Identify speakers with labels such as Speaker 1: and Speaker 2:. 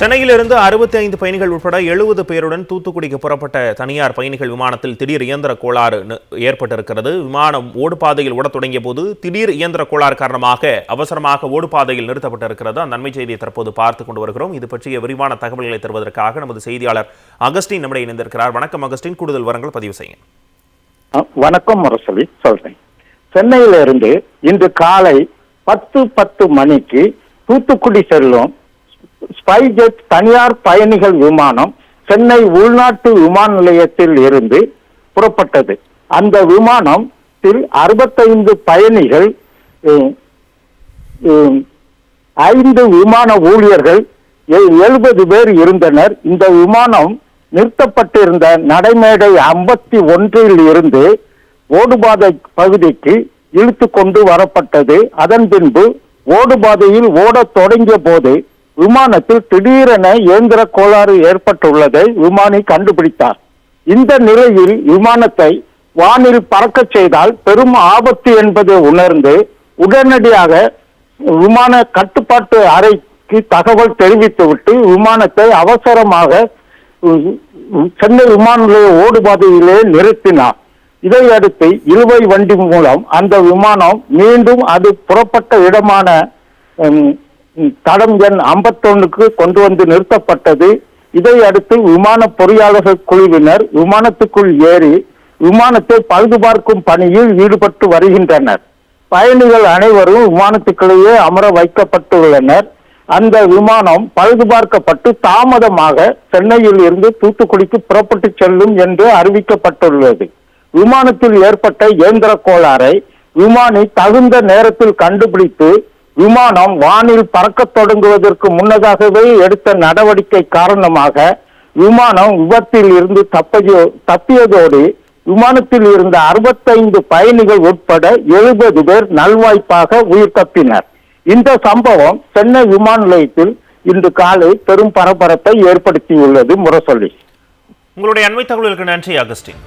Speaker 1: சென்னையிலிருந்து அறுபத்தி ஐந்து பயணிகள் உட்பட எழுபது பேருடன் தூத்துக்குடிக்கு புறப்பட்ட தனியார் பயணிகள் விமானத்தில் திடீர் இயந்திர கோளாறு ஏற்பட்டிருக்கிறது. விமானம் ஓடுபாதையில் ஓடத் தொடங்கிய போது திடீர் இயந்திர கோளாறு காரணமாக அவசரமாக ஓடுபாதையில் நிறுத்தப்பட்டிருக்கிறது. அந்த நன்மை செய்தியை தற்போது பார்த்துக் கொண்டு வருகிறோம். இது பற்றிய விரிவான தகவல்களை தருவதற்காக நமது செய்தியாளர் அகஸ்டின் நம்முடைய இணைந்திருக்கிறார். வணக்கம் அகஸ்டின். கூடுதல் விவரங்கள் பதிவு செய்யுங்க.
Speaker 2: வணக்கம் முரசொலி. சொல்றேன். சென்னையிலிருந்து இன்று காலை பத்து பத்து மணிக்கு தூத்துக்குடி செல்லும் ஸ்பைஜெட் தனியார் பயணிகள் விமானம் சென்னை உள்நாட்டு விமான நிலையத்தில் இருந்து புறப்பட்டது. அந்த விமானத்தில் அறுபத்தைந்து பயணிகள் ஐந்து விமான ஊழியர்கள் எழுபது பேர் இருந்தனர். இந்த விமானம் நிறுத்தப்பட்டிருந்த நடைமேடை ஐம்பத்தி ஒன்றில் இருந்து ஓடுபாதை பகுதிக்கு இழுத்து கொண்டு வரப்பட்டது. அதன் பின்பு ஓடுபாதையில் ஓடத் தொடங்கிய போது விமானத்தில் திடீரென இயந்திர கோளாறு ஏற்பட்டுள்ளதை விமானி கண்டுபிடித்தார். இந்த நிலையில் விமானத்தை வானில் பறக்கச் செய்தால் பெரும் ஆபத்து என்பதை உணர்ந்து உடனடியாக விமான கட்டுப்பாட்டு அறைக்கு தகவல் தெரிவித்துவிட்டு விமானத்தை அவசரமாக சென்னை விமான நிலைய ஓடுபாதையிலே நிறுத்தினார். இதையடுத்து இழுவை வண்டி மூலம் அந்த விமானம் மீண்டும் அது புறப்பட்ட இடமான தடம் எண் ஐம்பத்தொன்னுக்கு கொண்டு வந்து நிறுத்தப்பட்டது. இதை அடுத்து விமான பொறியாளர்கள் குழுவினர் விமானத்துக்குள் ஏறி விமானத்தை பழுது பார்க்கும் பணியில் ஈடுபட்டு வருகின்றனர். பயணிகள் அனைவரும் விமானத்துக்குள்ளேயே அமர வைக்கப்பட்டுள்ளனர். அந்த விமானம் பழுது பார்க்கப்பட்டு தாமதமாக சென்னையில் இருந்து தூத்துக்குடிக்கு புறப்பட்டு செல்லும் என்று அறிவிக்கப்பட்டுள்ளது. விமானத்தில் ஏற்பட்ட இயந்திர கோளாறை விமானி தகுந்த நேரத்தில் கண்டுபிடித்து விமானம் வானில் பறக்கத் தொடங்குவதற்கு முன்னதாகவே எடுத்த நடவடிக்கை காரணமாக விமானம் விபத்தில் இருந்து தப்பியோ தப்பியதோடு விமானத்தில் இருந்த அறுபத்தைந்து பயணிகள் உட்பட எழுபது பேர் நல்வாய்ப்பாக உயிர் தப்பினர். இந்த சம்பவம் சென்னை விமான நிலையத்தில் இன்று காலை பெரும் பரபரப்பை ஏற்படுத்தியுள்ளது முரசொலி.
Speaker 1: உங்களுடைய அண்மை தகவலுக்கு நன்றி அகஸ்டின்.